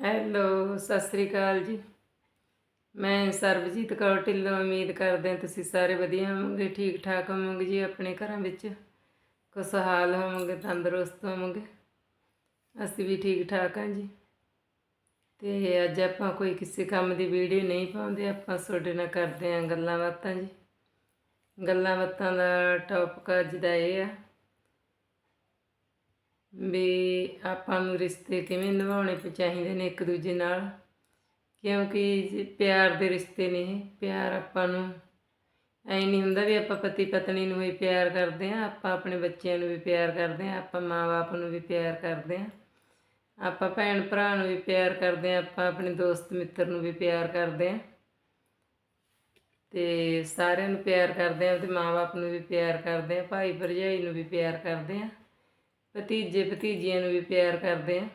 Hello, Sat Sri ਅਕਾਲ ਜੀ। ਮੈਂ ਸਰਬਜੀਤ ਕੌਰ ਢਿੱਲੋਂ, ਉਮੀਦ ਕਰਦੇ ਹਾਂ ਤੁਸੀਂ ਸਾਰੇ ਵਧੀਆ ਹੋਵੋਗੇ ਠੀਕ ਠਾਕ ਹੋਵੋਗੇ ਜੀ ਆਪਣੇ ਘਰਾਂ ਵਿੱਚ। ਖੁਸ਼ਹਾਲ ਹੋਵੋਗੇ, ਤੰਦਰੁਸਤ ਹੋਵੋਗੇ? ਅਸੀਂ ਵੀ ਠੀਕ ਠਾਕ ਹਾਂ ਜੀ। ਤੇ ਅੱਜ ਆਪਾਂ ਕੋਈ ਕਿਸੇ ਕੰਮ ਦੀ ਵੀਡੀਓ ਨਹੀਂ ਪਾਉਂਦੇ, ਆਪਾਂ ਤੁਹਾਡੇ ਨਾਲ ਕਰਦੇ ਹਾਂ ਗੱਲਾਂ ਬਾਤਾਂ ਜੀ। ਗੱਲਾਂ ਬਾਤਾਂ ਦਾ ਟੌਪਿਕ ਅੱਜ ਦਾ ਇਹ ਆ ਵੀ ਆਪਾਂ ਨੂੰ ਰਿਸ਼ਤੇ ਕਿਵੇਂ ਨਿਭਾਉਣੇ ਚਾਹੀਦੇ ਨੇ ਇੱਕ ਦੂਜੇ ਨਾਲ? ਕਿਉਂਕਿ ਜੇ ਪਿਆਰ ਦੇ ਰਿਸ਼ਤੇ ਨੇ ਪਿਆਰ ਆਪਾਂ ਨੂੰ ਐ ਨਹੀਂ ਹੁੰਦਾ ਵੀ ਆਪਾਂ ਪਤੀ ਪਤਨੀ ਨੂੰ ਵੀ ਪਿਆਰ ਕਰਦੇ ਆ ਆਪਾਂ ਆਪਣੇ ਬੱਚਿਆਂ ਨੂੰ ਵੀ ਪਿਆਰ ਕਰਦੇ ਆ ਆਪਾਂ ਮਾਂ-ਬਾਪ ਨੂੰ ਵੀ ਪਿਆਰ ਕਰਦੇ ਆ ਆਪਾਂ ਭੈਣ ਭਰਾ ਨੂੰ ਵੀ ਪਿਆਰ ਕਰਦੇ ਆ ਆਪਾਂ ਆਪਣੇ ਦੋਸਤ ਮਿੱਤਰ ਨੂੰ ਵੀ ਪਿਆਰ ਕਰਦੇ ਆ ਤੇ ਸਾਰਿਆਂ ਨੂੰ ਪਿਆਰ ਕਰਦੇ ਆ ਤੇ ਮਾਂ-ਬਾਪ ਨੂੰ ਵੀ ਪਿਆਰ ਕਰਦੇ ਆ ਭਾਈ ਭਰਜਾਈ ਨੂੰ ਵੀ ਪਿਆਰ ਕਰਦੇ ਆ ਭਤੀਜੇ ਭਤੀਜੀਆਂ ਨੂੰ ਵੀ ਪਿਆਰ ਕਰਦੇ ਆ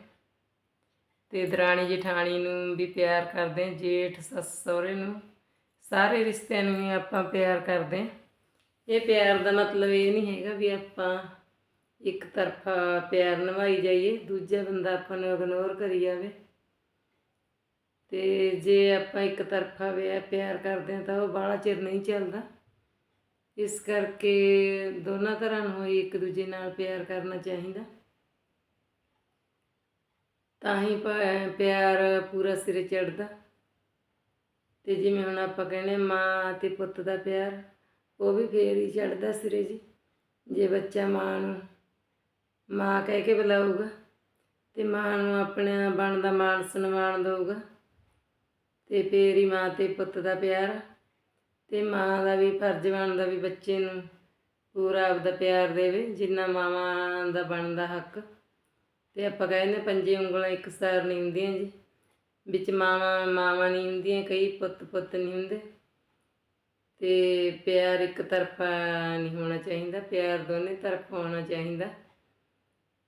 ਤੇ ਦਰਾਣੀ ਜਠਾਣੀ ਨੂੰ ਵੀ ਪਿਆਰ ਕਰਦੇ ਆ ਜੇਠ, ਸੱਸ, ਸਹੁਰੇ ਨੂੰ। ਸਾਰੇ ਰਿਸ਼ਤਿਆਂ ਨੂੰ ਹੀ ਆਪਾਂ ਪਿਆਰ ਕਰਦੇ ਆ ਇਹ ਪਿਆਰ ਦਾ ਮਤਲਬ ਇਹ ਨਹੀਂ ਹੈਗਾ ਵੀ ਆਪਾਂ ਇੱਕ ਤਰਫਾ ਪਿਆਰ ਨਿਭਾਈ ਜਾਈਏ, ਦੂਜਾ ਬੰਦਾ ਆਪਾਂ ਨੂੰ ਇਗਨੋਰ ਕਰੀ ਜਾਵੇ। ਤੇ ਜੇ ਆਪਾਂ ਇੱਕ ਤਰਫਾ ਵਿਆਹ ਪਿਆਰ ਕਰਦੇ ਆ ਤਾਂ ਉਹ ਬਾਹਲਾ ਚਿਰ ਨਹੀਂ ਚੱਲਦਾ। ਇਸ ਕਰਕੇ ਦੋਨਾਂ ਤਰ੍ਹਾਂ ਨੂੰ ਹੀ ਇੱਕ ਦੂਜੇ ਨਾਲ ਪਿਆਰ ਕਰਨਾ ਚਾਹੀਦਾ। ਤਾਂ ਹੀ ਪਿਆਰ ਪੂਰਾ ਸਿਰੇ ਚੜਦਾ ਤੇ ਜਿਵੇਂ ਹੁਣ ਆਪਾਂ ਕਹਿੰਦੇ ਮਾਂ ਤੇ ਪੁੱਤ ਦਾ ਪਿਆਰ, ਉਹ ਵੀ ਫੇਰ ਹੀ ਚੜਦਾ ਸਿਰੇ ਜੀ। ਜੇ ਬੱਚਾ ਮਾਂ ਨੂੰ, ਮਾਂ ਕਹਿ ਕੇ ਬੁਲਾਊਗਾ ਤੇ ਮਾਂ ਨੂੰ ਆਪਣਾ ਬਣਦਾ ਮਾਣ ਸਨਮਾਨ ਦੇਊਗਾ ਤੇ ਫੇਰ ਹੀ ਮਾਂ ਤੇ ਪੁੱਤ ਦਾ ਪਿਆਰ ਅਤੇ ਮਾਂ ਦਾ ਵੀ ਫਰਜ਼ ਬਣਦਾ ਵੀ ਬੱਚੇ ਨੂੰ ਪੂਰਾ ਆਪਦਾ ਪਿਆਰ ਦੇਵੇ, ਜਿੰਨਾ ਮਾਵਾਂ ਦਾ ਬਣਦਾ ਹੱਕ। ਅਤੇ ਆਪਾਂ ਕਹਿੰਦੇ ਪੰਜੇ ਉਂਗਲਾਂ ਇੱਕ ਸਾਰ ਨਹੀਂ ਹੁੰਦੀਆਂ ਜੀ। ਵਿੱਚ ਮਾਵਾਂ ਮਾਵਾਂ ਨਹੀਂ ਹੁੰਦੀਆਂ, ਕਈ ਪੁੱਤ ਪੁੱਤ ਨਹੀਂ ਹੁੰਦੇ। ਤੇ ਪਿਆਰ ਇੱਕ ਤਰਫਾ ਨਹੀਂ ਹੋਣਾ ਚਾਹੀਦਾ, ਪਿਆਰ ਦੋਨੇ ਤਰਫ ਹੋਣਾ ਚਾਹੀਦਾ।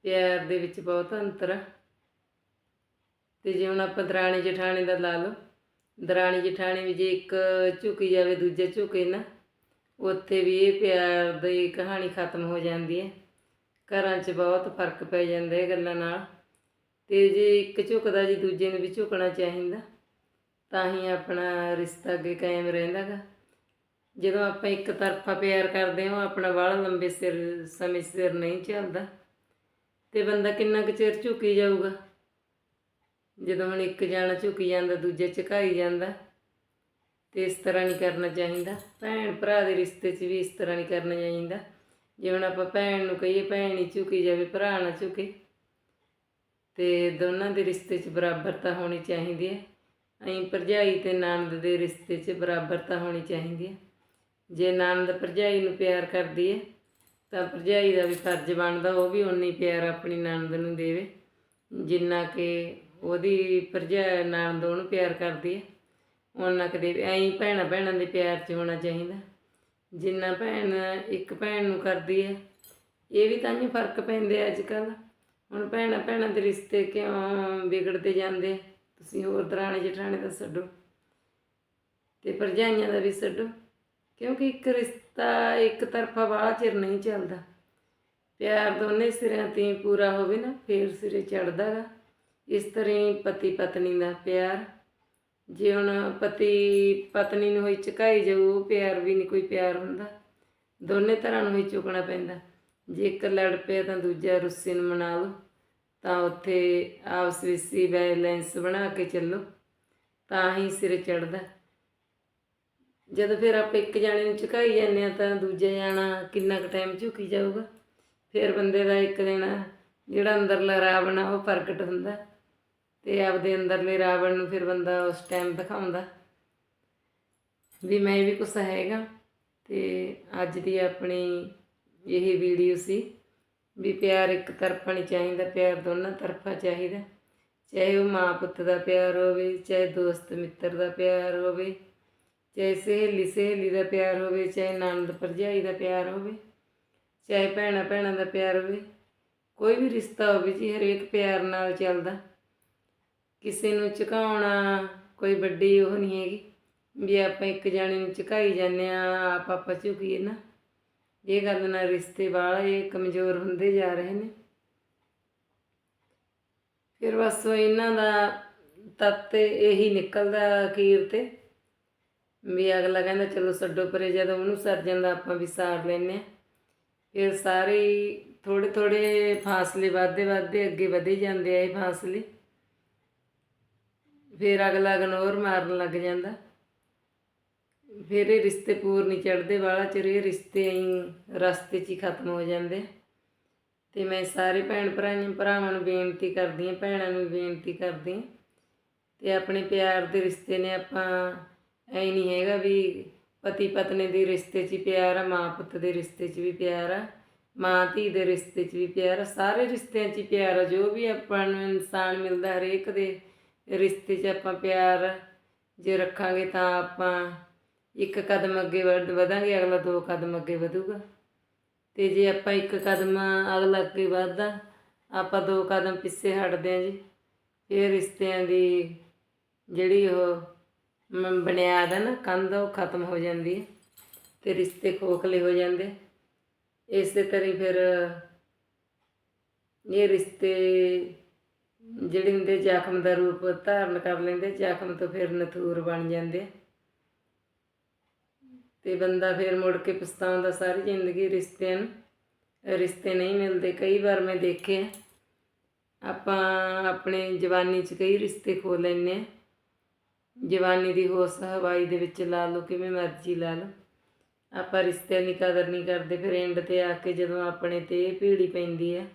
ਪਿਆਰ ਦੇ ਵਿੱਚ ਬਹੁਤ ਅੰਤਰ ਆ। ਤੇ ਜੇ ਹੁਣ ਆਪਾਂ ਦਰਾਣੀ ਜਠਾਣੀ ਦਾ ਲਾ ਲਓ। ਦਰਾਣੀ ਜਠਾਣੀ ਵੀ ਜੇ ਇੱਕ ਝੁਕੀ ਜਾਵੇ ਦੂਜਾ ਝੁਕੇ ਨਾ, ਉੱਥੇ ਵੀ ਇਹ ਪਿਆਰ ਦੀ ਕਹਾਣੀ ਖਤਮ ਹੋ ਜਾਂਦੀ ਹੈ। ਘਰਾਂ 'ਚ ਬਹੁਤ ਫ਼ਰਕ ਪੈ ਜਾਂਦਾ ਇਹ ਗੱਲਾਂ ਨਾਲ। ਤੇ ਜੇ ਇੱਕ ਝੁਕਦਾ ਜੀ ਦੂਜੇ ਨੂੰ ਵੀ ਝੁਕਣਾ ਚਾਹੀਦਾ, ਤਾਂ ਹੀ ਆਪਣਾ ਰਿਸ਼ਤਾ ਅੱਗੇ ਕਾਇਮ ਰਹਿੰਦਾ ਗਾ ਜਦੋਂ ਆਪਾਂ ਇੱਕ ਤਰਫਾ ਪਿਆਰ ਕਰਦੇ ਹਾਂ, ਉਹ ਆਪਣਾ ਵਾਲ ਲੰਬੇ ਸਿਰ, ਸਮੇਂ ਸਿਰ ਨਹੀਂ ਚੱਲਦਾ। ਤੇ ਬੰਦਾ ਕਿੰਨਾ ਕੁ ਚਿਰ ਝੁਕੀ ਜਾਊਗਾ? ਜਦੋਂ ਹੁਣ ਇੱਕ ਜਾਣਾ ਝੁਕੀ ਜਾਂਦਾ, ਦੂਜੇ ਝੁਕਾਈ ਜਾਂਦਾ, ਤੇ ਇਸ ਤਰ੍ਹਾਂ ਨਹੀਂ ਕਰਨਾ ਚਾਹੀਦਾ। ਭੈਣ ਭਰਾ ਦੇ ਰਿਸ਼ਤੇ 'ਚ ਵੀ ਇਸ ਤਰ੍ਹਾਂ ਨਹੀਂ ਕਰਨਾ ਚਾਹੀਦਾ। ਜੇ ਹੁਣ ਆਪਾਂ ਭੈਣ ਨੂੰ ਕਹੀਏ, ਭੈਣ ਹੀ ਝੁਕੀ ਜਾਵੇ, ਭਰਾ ਨਾ ਝੁਕੇ, ਤੇ ਦੋਨਾਂ ਦੇ ਰਿਸ਼ਤੇ 'ਚ ਬਰਾਬਰਤਾ ਹੋਣੀ ਚਾਹੀਦੀ ਹੈ। ਐਂ ਭਰਜਾਈ ਤੇ ਨਣਦ ਦੇ ਰਿਸ਼ਤੇ 'ਚ ਬਰਾਬਰਤਾ ਹੋਣੀ ਚਾਹੀਦੀ ਹੈ। ਜੇ ਨਣਦ ਭਰਜਾਈ ਨੂੰ ਪਿਆਰ ਕਰਦੀ ਹੈ, ਤਾਂ ਭਰਜਾਈ ਦਾ ਵੀ ਫਰਜ਼ ਬਣਦਾ, ਉਹ ਵੀ ਉਨੀ ਪਿਆਰ ਆਪਣੀ ਨੰਦ ਨੂੰ ਦੇਵੇ। ਜਿੰਨਾ ਕਿ ਉਹਦੀ ਭਰਜਾ ਨਾਲ ਉਹਨੂੰ ਪਿਆਰ ਕਰਦੀ ਹੈ ਉਹਨਾਂ ਕਦੇ ਐਂ ਭੈਣਾਂ ਭੈਣਾਂ ਦੇ ਪਿਆਰ 'ਚ ਹੋਣਾ ਚਾਹੀਦਾ। ਜਿੰਨਾ ਭੈਣ ਇੱਕ ਭੈਣ ਨੂੰ ਕਰਦੀ ਹੈ ਇਹ ਵੀ ਤਾਂ ਹੀ ਫ਼ਰਕ ਪੈਂਦੇ ਅੱਜ ਕੱਲ ਹੁਣ ਭੈਣਾਂ ਭੈਣਾਂ ਦੇ ਰਿਸ਼ਤੇ ਕਿਉਂ ਵਿਗੜਦੇ ਜਾਂਦੇ ਤੁਸੀਂ ਹੋਰ ਦਰਾਣੇ ਜਠਾਣੇ ਦਾ ਛੱਡੋ ਤੇ ਭਰਜਾਈਆਂ ਦਾ ਵੀ ਛੱਡੋ ਕਿਉਂਕਿ ਇੱਕ ਰਿਸ਼ਤਾ ਇੱਕ ਤਰਫਾ ਵਾਲਾ ਚਿਰ ਨਹੀਂ ਚੱਲਦਾ। ਪਿਆਰ ਦੋਨੇ ਸਿਰਿਆਂ ਤੇ ਪੂਰਾ ਹੋਵੇ ਨਾ, ਫੇਰ ਸਿਰੇ ਚੜਦਾ ਗਾ। ਇਸ ਤਰ੍ਹਾਂ ਹੀ ਪਤੀ ਪਤਨੀ ਦਾ ਪਿਆਰ। ਜੇ ਹੁਣ ਪਤੀ ਪਤਨੀ ਨੂੰ ਹੋਈ ਝੁਕਾਈ ਜਾਊ, ਉਹ ਪਿਆਰ ਵੀ ਨਹੀਂ ਕੋਈ ਪਿਆਰ ਹੁੰਦਾ। ਦੋਨੇ ਤਰ੍ਹਾਂ ਨੂੰ ਹੀ ਝੁਕਣਾ ਪੈਂਦਾ। ਜੇ ਇੱਕ ਲੜ ਪਿਆ ਤਾਂ ਦੂਜਾ ਰੁੱਸੇ ਨੂੰ ਮਨਾ ਲਓ। ਤਾਂ ਉੱਥੇ ਆਪਸ ਵਿੱਚ ਹੀ ਬੈਲੈਂਸ ਬਣਾ ਕੇ ਚੱਲੋ। ਤਾਂ ਹੀ ਸਿਰ ਚੜਦਾ ਜਦੋਂ ਫਿਰ ਆਪਾਂ ਇੱਕ ਜਾਣੇ ਨੂੰ ਝੁਕਾਈ ਜਾਂਦੇ ਆ ਤਾਂ ਦੂਜਾ ਜਾਣਾ ਕਿੰਨਾ ਕੁ ਟਾਈਮ ਝੁਕੀ ਜਾਊਗਾ। ਫਿਰ ਬੰਦੇ ਦਾ ਇੱਕ ਦਿਨ ਜਿਹੜਾ ਅੰਦਰਲਾ ਰਾਵਣ ਆ ਉਹ ਪ੍ਰਗਟ ਹੁੰਦਾ। ਤੇ ਆਪਦੇ ਅੰਦਰਲੇ ਰਾਵਣ ਨੂੰ ਫਿਰ ਬੰਦਾ ਉਸ ਟਾਈਮ ਦਿਖਾਉਂਦਾ। ਵੀ ਮੈਂ ਵੀ ਕੁਛ ਹੈਗਾ ਤੇ ਅੱਜ ਦੀ ਆਪਣੀ ਇਹ ਵੀਡੀਓ ਸੀ ਵੀ ਪਿਆਰ ਇੱਕ ਤਰਫਾ ਨਹੀਂ ਚਾਹੀਦਾ, ਪਿਆਰ ਦੋਨਾਂ ਤਰਫਾ ਚਾਹੀਦਾ। ਚਾਹੇ ਉਹ ਮਾਂ ਪੁੱਤ ਦਾ ਪਿਆਰ ਹੋਵੇ, ਚਾਹੇ ਦੋਸਤ ਮਿੱਤਰ ਦਾ ਪਿਆਰ ਹੋਵੇ, ਚਾਹੇ ਸਹੇਲੀ ਸਹੇਲੀ ਦਾ ਪਿਆਰ ਹੋਵੇ, ਚਾਹੇ ਨਣਦ ਭਰਜਾਈ ਦਾ ਪਿਆਰ ਹੋਵੇ, ਚਾਹੇ ਭੈਣਾਂ ਭੈਣਾਂ ਦਾ ਪਿਆਰ ਹੋਵੇ, ਕੋਈ ਵੀ ਰਿਸ਼ਤਾ ਹੋਵੇ ਜੀ, ਹਰੇਕ ਪਿਆਰ ਨਾਲ ਚੱਲਦਾ। ਕਿਸੇ ਨੂੰ ਝੁਕਾਉਣਾ ਕੋਈ ਵੱਡੀ ਉਹ ਨਹੀਂ ਹੈਗੀ। ਵੀ ਆਪਾਂ ਇੱਕ ਜਾਣੇ ਨੂੰ ਝੁਕਾਈ ਜਾਂਦੇ ਆ ਆਪ ਆਪਾਂ ਝੁਕੀਏ ਨਾ। ਇਹ ਗੱਲ ਨਾਲ ਰਿਸ਼ਤੇ ਵਾਲੇ ਕਮਜ਼ੋਰ ਹੁੰਦੇ ਜਾ ਰਹੇ ਨੇ। ਫਿਰ ਬਸ ਇਹਨਾਂ ਦਾ ਤੱਤ ਇਹੀ ਨਿਕਲਦਾ ਅਖੀਰ ਤੇ। ਵੀ ਅਗਲਾ ਕਹਿੰਦਾ ਚਲੋ ਛੱਡੋ ਪਰੇ, ਜਦੋਂ ਉਹਨੂੰ ਸਰ ਜਾਂਦਾ ਆਪਾਂ ਵੀ ਸਾਰ ਲੈਨੇ ਆ ਫਿਰ ਸਾਰੇ ਥੋੜੇ ਥੋੜੇ ਫਾਸਲੇ ਵੱਧਦੇ ਵੱਧਦੇ ਅੱਗੇ ਵਧੇ ਜਾਂਦੇ ਆ ਇਹ ਫਾਸਲੇ। ਫਿਰ ਅਗਲਾ ਇਗਨੋਰ ਮਾਰਨ ਲੱਗ ਜਾਂਦਾ ਫਿਰ ਇਹ ਰਿਸ਼ਤੇ ਪੂਰ ਨਹੀਂ ਚੜਦੇ ਵਾਲਾ ਚਿਰ ਇਹ ਰਿਸ਼ਤੇ ਐਂ ਰਸਤੇ 'ਚ ਹੀ ਖਤਮ ਹੋ ਜਾਂਦੇ ਆ। ਤੇ ਮੈਂ ਸਾਰੇ ਭੈਣ ਭਰਾਈਆਂ ਭਰਾਵਾਂ ਨੂੰ ਬੇਨਤੀ ਕਰਦੀ ਹਾਂ, ਭੈਣਾਂ ਨੂੰ ਬੇਨਤੀ ਕਰਦੀ ਹਾਂ ਤੇ ਆਪਣੇ ਪਿਆਰ ਦੇ ਰਿਸ਼ਤੇ ਨੇ ਆਪਾਂ ਐ ਨਹੀਂ ਹੈਗਾ ਵੀ ਪਤੀ ਪਤਨੀ ਦੇ ਰਿਸ਼ਤੇ 'ਚ ਹੀ ਪਿਆਰ ਆ, ਮਾਂ ਪੁੱਤ ਦੇ ਰਿਸ਼ਤੇ 'ਚ ਵੀ ਪਿਆਰ ਆ, ਮਾਂ ਧੀ ਦੇ ਰਿਸ਼ਤੇ 'ਚ ਵੀ ਪਿਆਰ ਆ, ਸਾਰੇ ਰਿਸ਼ਤਿਆਂ 'ਚ ਹੀ ਪਿਆਰ ਆ ਜੋ ਵੀ ਆਪਾਂ ਨੂੰ ਇਨਸਾਨ ਮਿਲਦਾ ਹਰੇਕ ਦੇ ਰਿਸ਼ਤੇ 'ਚ ਆਪਾਂ ਪਿਆਰ ਜੇ ਰੱਖਾਂਗੇ ਤਾਂ ਆਪਾਂ ਇੱਕ ਕਦਮ ਅੱਗੇ ਵਧ- ਵਧਾਂਗੇ, ਅਗਲਾ ਦੋ ਕਦਮ ਅੱਗੇ ਵਧੂਗਾ। ਤੇ ਜੇ ਆਪਾਂ ਇੱਕ ਕਦਮ ਅਗਲਾ ਅੱਗੇ ਵਧਦਾ, ਆਪਾਂ ਦੋ ਕਦਮ ਪਿੱਛੇ ਹਟਦੇ ਹਾਂ ਜੀ। ਇਹ ਰਿਸ਼ਤਿਆਂ ਦੀ ਜਿਹੜੀ ਉਹ ਬੁਨਿਆਦ ਹੈ ਨਾ, ਕੰਧ ਉਹ ਖਤਮ ਹੋ ਜਾਂਦੀ ਹੈ ਤੇ ਰਿਸ਼ਤੇ ਖੋਖਲੇ ਹੋ ਜਾਂਦੇ। ਇਸੇ ਤਰ੍ਹਾਂ ਹੀ ਫਿਰ ਇਹ ਰਿਸ਼ਤੇ ਜਿਹੜੇ ਹੁੰਦੇ ਜ਼ਖਮ ਦਾ ਰੂਪ ਧਾਰਨ ਕਰ ਲੈਂਦੇ, ਜ਼ਖਮ ਤੋਂ ਫਿਰ ਨਥੂਰ ਬਣ ਜਾਂਦੇ। ਆ। ਤੇ ਬੰਦਾ ਫਿਰ ਮੁੜ ਕੇ ਪਛਤਾਉਂਦਾ ਸਾਰੀ ਜ਼ਿੰਦਗੀ ਰਿਸ਼ਤਿਆਂ ਨੂੰ, ਰਿਸ਼ਤੇ ਨਹੀਂ ਮਿਲਦੇ। ਕਈ ਵਾਰ ਮੈਂ ਦੇਖਿਆ, ਆਪਾਂ ਆਪਣੇ ਜਵਾਨੀ 'ਚ ਕਈ ਰਿਸ਼ਤੇ ਖੋ ਲੈਂਦੇ ਜਵਾਨੀ ਦੀ ਹੋਸ ਹਵਾਈ ਦੇ ਵਿੱਚ ਲਾ ਲਓ, ਕਿਵੇਂ ਮਰਜ਼ੀ ਲਾ ਲਓ। ਆਪਾਂ ਰਿਸ਼ਤਿਆਂ ਦੀ ਕਦਰ ਨਹੀਂ ਕਰਦੇ, ਫਿਰ ਐਂਡ ਤੇ ਆ ਕੇ ਜਦੋਂ ਆਪਣੇ ਤੇ ਭੀੜੀ ਪੈਂਦੀ ਆ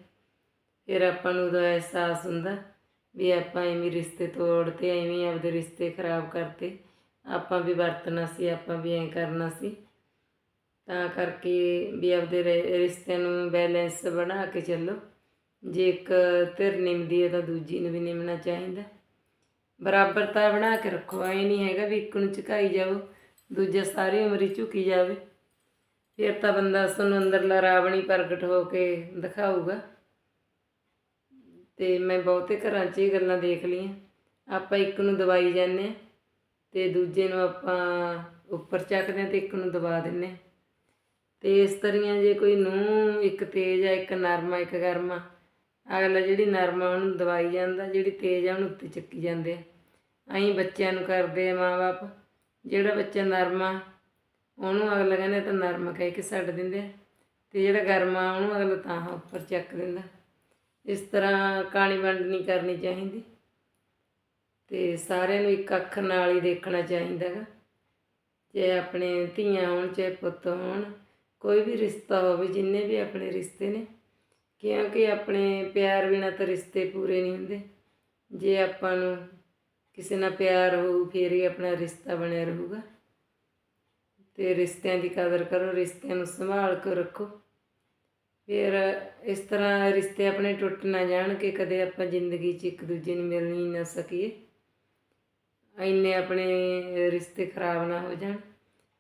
ਫਿਰ ਆਪਾਂ ਨੂੰ ਉਹਦਾ ਅਹਿਸਾਸ ਹੁੰਦਾ ਵੀ ਆਪਾਂ ਐਵੇਂ ਰਿਸ਼ਤੇ ਤੋੜਤੇ, ਐਵੇਂ ਆਪਦੇ ਰਿਸ਼ਤੇ ਖਰਾਬ ਕਰਤੇ। ਆਪਾਂ ਵੀ ਵਰਤਣਾ ਸੀ, ਆਪਾਂ ਵੀ ਐਂ ਕਰਨਾ ਸੀ। ਤਾਂ ਕਰਕੇ ਵੀ ਆਪਦੇ ਰਿ- ਰਿਸ਼ਤਿਆਂ ਨੂੰ ਬੈਲੈਂਸ ਬਣਾ ਕੇ ਚੱਲੋ। ਜੇ ਇੱਕ ਧਿਰ ਨਿਮਦੀ ਹੈ ਤਾਂ ਦੂਜੀ ਨੂੰ ਵੀ ਨਿਮਣਾ ਚਾਹੀਦਾ। ਬਰਾਬਰਤਾ ਬਣਾ ਕੇ ਰੱਖੋ, ਐ ਨਹੀਂ ਹੈਗਾ ਵੀ ਇੱਕ ਨੂੰ ਝੁਕਾਈ ਜਾਓ, ਦੂਜਾ ਸਾਰੀ ਉਮਰ ਝੁਕੀ ਜਾਵੇ। ਫਿਰ ਤਾਂ ਬੰਦਾ ਸਾਨੂੰ ਅੰਦਰਲਾ ਰਾਵਣੀ ਪ੍ਰਗਟ ਹੋ ਕੇ ਦਿਖਾਊਗਾ। ਅਤੇ ਮੈਂ ਬਹੁਤੇ ਘਰਾਂ 'ਚ ਇਹ ਗੱਲਾਂ ਦੇਖ ਲਈਆਂ। ਆਪਾਂ ਇੱਕ ਨੂੰ ਦਵਾਈ ਜਾਂਦੇ ਹਾਂ ਅਤੇ ਦੂਜੇ ਨੂੰ ਆਪਾਂ ਉੱਪਰ ਚੱਕਦੇ ਹਾਂ ਅਤੇ ਇੱਕ ਨੂੰ ਦਬਾ ਦਿੰਦੇ ਹਾਂ। ਅਤੇ ਇਸ ਤਰ੍ਹਾਂ ਜੇ ਕੋਈ ਨੂੰ ਇੱਕ ਤੇਜ਼ ਆ, ਇੱਕ ਨਰਮ ਆ, ਇੱਕ ਗਰਮਾ ਅਗਲਾ ਜਿਹੜੀ ਨਰਮ ਆ ਉਹਨੂੰ ਦਵਾਈ ਜਾਂਦਾ, ਜਿਹੜੀ ਤੇਜ਼ ਆ ਉਹਨੂੰ ਉੱਤੇ ਚੱਕੀ ਜਾਂਦੇ ਆ। ਐਂ ਬੱਚਿਆਂ ਨੂੰ ਕਰਦੇ ਆ ਮਾਂ-ਬਾਪ, ਜਿਹੜਾ ਬੱਚਾ ਨਰਮਾ ਉਹਨੂੰ ਅਗਲਾ ਕਹਿੰਦੇ ਤਾਂ ਨਰਮਾ ਕਹਿ ਕੇ ਛੱਡ ਦਿੰਦੇ ਆ, ਤੇ ਜਿਹੜਾ ਗਰਮਾ ਉਹਨੂੰ ਅਗਲਾ ਤਾਂ ਉੱਪਰ ਚੱਕ ਦਿੰਦਾ। ਇਸ ਤਰ੍ਹਾਂ ਕਾਣੀ ਵੰਡ ਨਹੀਂ ਕਰਨੀ ਚਾਹੀਦੀ। ਤੇ ਸਾਰਿਆਂ ਨੂੰ ਇੱਕ ਅੱਖ ਨਾਲ ਹੀ ਦੇਖਣਾ ਚਾਹੀਦਾ ਗਾ। ਜੇ ਆਪਣੇ ਧੀਆਂ ਹੋਣ, ਚਾਹੇ ਪੁੱਤ ਹੋਣ, ਕੋਈ ਵੀ ਰਿਸ਼ਤਾ ਹੋਵੇ, ਜਿੰਨੇ ਵੀ ਆਪਣੇ ਰਿਸ਼ਤੇ ਨੇ, ਕਿਉਂਕਿ ਆਪਣੇ ਪਿਆਰ ਬਿਨਾਂ ਤਾਂ ਰਿਸ਼ਤੇ ਪੂਰੇ ਨਹੀਂ ਹੁੰਦੇ। ਜੇ ਆਪਾਂ ਨੂੰ ਕਿਸੇ ਨਾਲ ਪਿਆਰ ਹੋਊ, ਫਿਰ ਹੀ ਆਪਣਾ ਰਿਸ਼ਤਾ ਬਣਿਆ ਰਹੂਗਾ। ਤੇ ਰਿਸ਼ਤਿਆਂ ਦੀ ਕਦਰ ਕਰੋ, ਰਿਸ਼ਤਿਆਂ ਨੂੰ ਸੰਭਾਲ ਕੇ ਰੱਖੋ। ਫਿਰ ਇਸ ਤਰ੍ਹਾਂ ਰਿਸ਼ਤੇ ਆਪਣੇ ਟੁੱਟ ਨਾ ਜਾਣ ਕਿ ਕਦੇ ਆਪਾਂ ਜ਼ਿੰਦਗੀ 'ਚ ਇੱਕ ਦੂਜੇ ਨੂੰ ਮਿਲ ਨਹੀਂ ਨਾ ਸਕੀਏ। ਇੰਨੇ ਆਪਣੇ ਰਿਸ਼ਤੇ ਖਰਾਬ ਨਾ ਹੋ ਜਾਣ।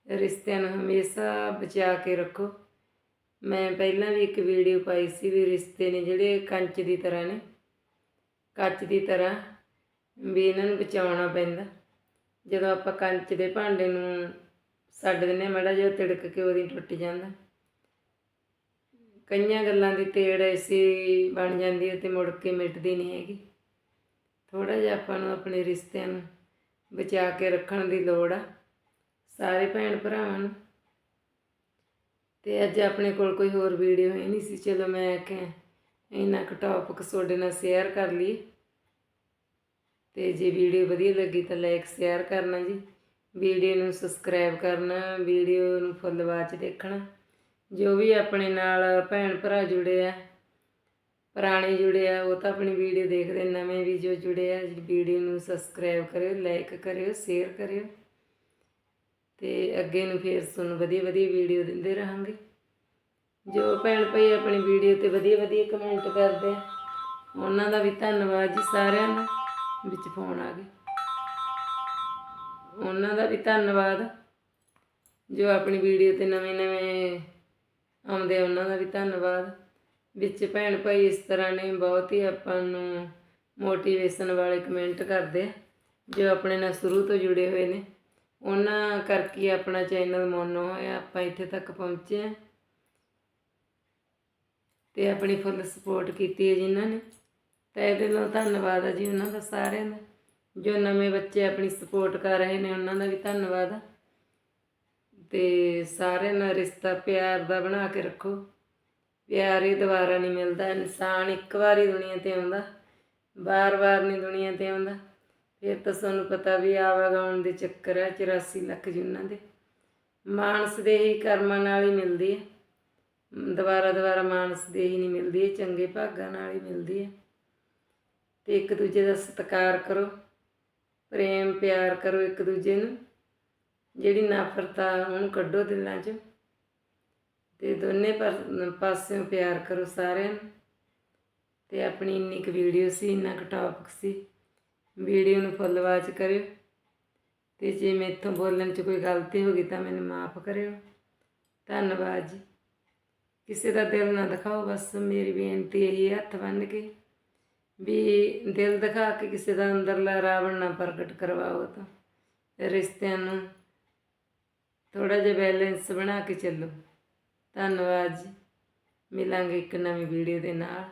ਰਿਸ਼ਤਿਆਂ ਨੂੰ ਹਮੇਸ਼ਾ ਬਚਾ ਕੇ ਰੱਖੋ। ਮੈਂ ਪਹਿਲਾਂ ਵੀ ਇੱਕ ਵੀਡੀਓ ਪਾਈ ਸੀ ਵੀ ਰਿਸ਼ਤੇ ਨੇ ਜਿਹੜੇ ਕੰਚ ਦੀ ਤਰ੍ਹਾਂ ਨੇ, ਕੱਚ ਦੀ ਤਰ੍ਹਾਂ ਵੀ ਇਹਨਾਂ ਨੂੰ ਬਚਾਉਣਾ ਪੈਂਦਾ। ਜਦੋਂ ਆਪਾਂ ਕੰਚ ਦੇ ਭਾਂਡੇ ਨੂੰ ਛੱਡ ਦਿੰਦੇ ਹਾਂ, ਮਾੜਾ ਜਿਹਾ ਤਿੜਕ ਕੇ ਉਹਦੀ ਟੁੱਟ ਜਾਂਦਾ। ਕਈਆਂ ਗੱਲਾਂ ਦੀ ਤੇੜ ਐਸੀ ਬਣ ਜਾਂਦੀ ਹੈ ਤੇ ਮੁੜ ਕੇ ਮਿਟਦੀ ਨਹੀਂ ਹੈਗੀ। ਥੋੜਾ ਜਿਹਾ ਆਪਾਂ ਨੂੰ ਆਪਣੇ ਰਿਸ਼ਤਿਆਂ ਨੂੰ ਬਚਾ ਕੇ ਰੱਖਣ ਦੀ ਲੋੜ ਆ, ਸਾਰੇ ਭੈਣ ਭਰਾਵਾਂ ਨੂੰ। ਤੇ ਅੱਜ ਆਪਣੇ ਕੋਲ ਕੋਈ ਹੋਰ ਵੀਡੀਓ ਹੈ ਨਹੀਂ ਸੀ, ਚਲੋ ਮੈਂ ਆਖਿਆ ਇਹਨਾਂ ਕੁ ਟੌਪਿਕ ਤੁਹਾਡੇ ਨਾਲ ਸ਼ੇਅਰ ਕਰ ਲਈ ਤੇ ਜੇ ਵੀਡੀਓ ਵਧੀਆ ਲੱਗੀ ਤਾਂ ਲਾਈਕ ਸ਼ੇਅਰ ਕਰਨਾ ਜੀ। ਵੀਡੀਓ ਨੂੰ ਸਬਸਕ੍ਰਾਈਬ ਕਰਨਾ, ਵੀਡੀਓ ਨੂੰ ਫੁੱਲ ਵਾਚ ਦੇਖਣਾ। ਜੋ ਵੀ ਆਪਣੇ ਨਾਲ ਭੈਣ ਭਰਾ ਜੁੜੇ ਆ, ਪੁਰਾਣੇ ਜੁੜੇ ਆ, ਉਹ ਤਾਂ ਆਪਣੀ ਵੀਡੀਓ ਦੇਖਦੇ ਨਵੇਂ ਵੀ ਜੋ ਜੁੜੇ ਆ, ਵੀਡੀਓ ਨੂੰ ਸਬਸਕ੍ਰਾਈਬ ਕਰਿਓ ਲਾਈਕ ਕਰਿਓ ਸ਼ੇਅਰ ਕਰਿਓ ਤੇ ਅੱਗੇ ਨੂੰ ਫੇਰ ਤੁਹਾਨੂੰ ਵਧੀਆ ਵਧੀਆ ਵੀਡੀਓ ਦਿੰਦੇ ਰਹਾਂਗੇ। ਜੋ ਭੈਣ ਭਾਈ ਆਪਣੀ ਵੀਡੀਓ ਤੇ ਵਧੀਆ ਵਧੀਆ ਕਮੈਂਟ ਕਰਦੇ ਆ, ਉਹਨਾਂ ਦਾ ਵੀ ਧੰਨਵਾਦ ਜੀ ਸਾਰਿਆਂ ਦਾ, ਵਿੱਚ ਫੋਨ ਆ ਗਏ ਉਹਨਾਂ ਦਾ ਵੀ ਧੰਨਵਾਦ, ਜੋ ਆਪਣੀ ਵੀਡੀਓ ਤੇ ਨਵੇਂ ਨਵੇਂ ਆਉਂਦੇ ਆ, ਉਹਨਾਂ ਦਾ ਵੀ ਧੰਨਵਾਦ। ਵਿੱਚ ਭੈਣ ਭਾਈ ਇਸ ਤਰ੍ਹਾਂ ਨੇ ਬਹੁਤ ਹੀ ਆਪਾਂ ਨੂੰ ਮੋਟੀਵੇਸ਼ਨ ਵਾਲੇ ਕਮੈਂਟ ਕਰਦੇ ਆ ਜੋ ਆਪਣੇ ਨਾਲ ਸ਼ੁਰੂ ਤੋਂ ਜੁੜੇ ਹੋਏ ਨੇ। ਉਹਨਾਂ ਕਰਕੇ ਆਪਣਾ ਚੈਨਲ ਮੋਨੋ ਹੋਇਆ ਆਪਾਂ ਇੱਥੇ ਤੱਕ ਪਹੁੰਚੇ ਆ। ਤੇ ਆਪਣੀ ਫੁੱਲ ਸਪੋਰਟ ਕੀਤੀ ਹੈ ਜਿਨ੍ਹਾਂ ਨੇ। ਤਹਿ ਦਿਲੋਂ ਧੰਨਵਾਦ ਹੈ ਜੀ ਉਹਨਾਂ ਦਾ ਸਾਰਿਆਂ ਦਾ। ਜੋ ਨਵੇਂ ਬੱਚੇ ਆਪਣੀ ਸਪੋਰਟ ਕਰ ਰਹੇ ਨੇ ਉਹਨਾਂ ਦਾ ਵੀ ਧੰਨਵਾਦ ਤੇ ਸਾਰਿਆਂ ਨਾਲ ਰਿਸ਼ਤਾ ਪਿਆਰ ਦਾ ਬਣਾ ਕੇ ਰੱਖੋ। ਪਿਆਰ ਹੀ ਦੁਬਾਰਾ ਨਹੀਂ ਮਿਲਦਾ, ਇਨਸਾਨ ਇੱਕ ਵਾਰੀ ਦੁਨੀਆ ਤੇ ਆਉਂਦਾ ਬਾਰ-ਬਾਰ ਨਹੀਂ ਦੁਨੀਆ ਤੇ ਆਉਂਦਾ। ਫਿਰ ਤਾਂ ਸਾਨੂੰ ਪਤਾ ਵੀ ਆਵਾਗਾਉਣ ਦੇ ਚੱਕਰ ਹੈ 84 ਲੱਖ ਜੁਨਾਂ ਦੇ। ਮਾਨਸ ਦੇ ਹੀ ਕਰਮਾਂ ਨਾਲ ਹੀ ਮਿਲਦੀ ਹੈ ਦੁਬਾਰਾ ਦੁਬਾਰਾ ਮਾਨਸ ਦੇ ਹੀ ਨਹੀਂ ਮਿਲਦੀ ਇਹ, ਚੰਗੇ ਭਾਗਾਂ ਨਾਲ ਹੀ ਮਿਲਦੀ ਹੈ ਤੇ ਇੱਕ ਦੂਜੇ ਦਾ ਸਤਿਕਾਰ ਕਰੋ, ਪ੍ਰੇਮ ਪਿਆਰ ਕਰੋ ਇੱਕ ਦੂਜੇ ਨੂੰ। ਜਿਹੜੀ ਨਫ਼ਰਤ ਆ ਉਹਨੂੰ ਕੱਢੋ ਦਿਲਾਂ 'ਚ ਤੇ ਦੋਨੇ ਪਰ- ਪਾਸਿਓਂ ਪਿਆਰ ਕਰੋ ਸਾਰਿਆਂ ਨੂੰ। ਤੇ ਆਪਣੀ ਇੰਨੀ ਕੁ ਵੀਡੀਓ ਸੀ, ਇੰਨਾ ਕੁ ਟੌਪਿਕ ਸੀ, ਵੀਡੀਓ ਨੂੰ ਫੁੱਲ ਵਾਚ ਕਰਿਓ। ਤੇ ਜੇ ਮੈਥੋਂ ਬੋਲਣ 'ਚ ਕੋਈ ਗਲਤੀ ਹੋ ਗਈ ਤਾਂ ਮੈਨੂੰ ਮਾਫ ਕਰਿਓ। ਧੰਨਵਾਦ ਜੀ। ਕਿਸੇ ਦਾ ਦਿਲ ਨਾ ਦਿਖਾਓ, ਬਸ ਮੇਰੀ ਬੇਨਤੀ ਇਹੀ ਹੈ, ਹੱਥ ਬੰਨ੍ਹ ਕੇ ਵੀ ਦਿਲ ਦਿਖਾ ਕੇ ਕਿਸੇ ਦਾ ਅੰਦਰਲਾ ਰਾਵਣ ਨਾ ਪ੍ਰਗਟ ਕਰਵਾਓ ਤਾਂ। ਰਿਸ਼ਤਿਆਂ ਨੂੰ ਥੋੜਾ ਜਿਹਾ ਬੈਲੈਂਸ ਬਣਾ ਕੇ ਚੱਲੋ। ਧੰਨਵਾਦ ਜੀ। ਮਿਲਾਂਗੇ ਇੱਕ ਨਵੀਂ ਵੀਡੀਓ ਦੇ ਨਾਲ।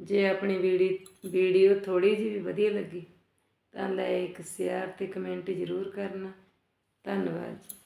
ਜੇ ਆਪਣੀ ਵੀਡੀਓ ਵੀਡੀਓ ਥੋੜੀ ਜਿਹੀ ਵੀ ਵਧੀਆ ਲੱਗੀ, ਤਾਂ ਲਾਈਕ ਸ਼ੇਅਰ ਤੇ ਕਮੈਂਟ ਜ਼ਰੂਰ ਕਰਨਾ। ਧੰਨਵਾਦ ਜੀ।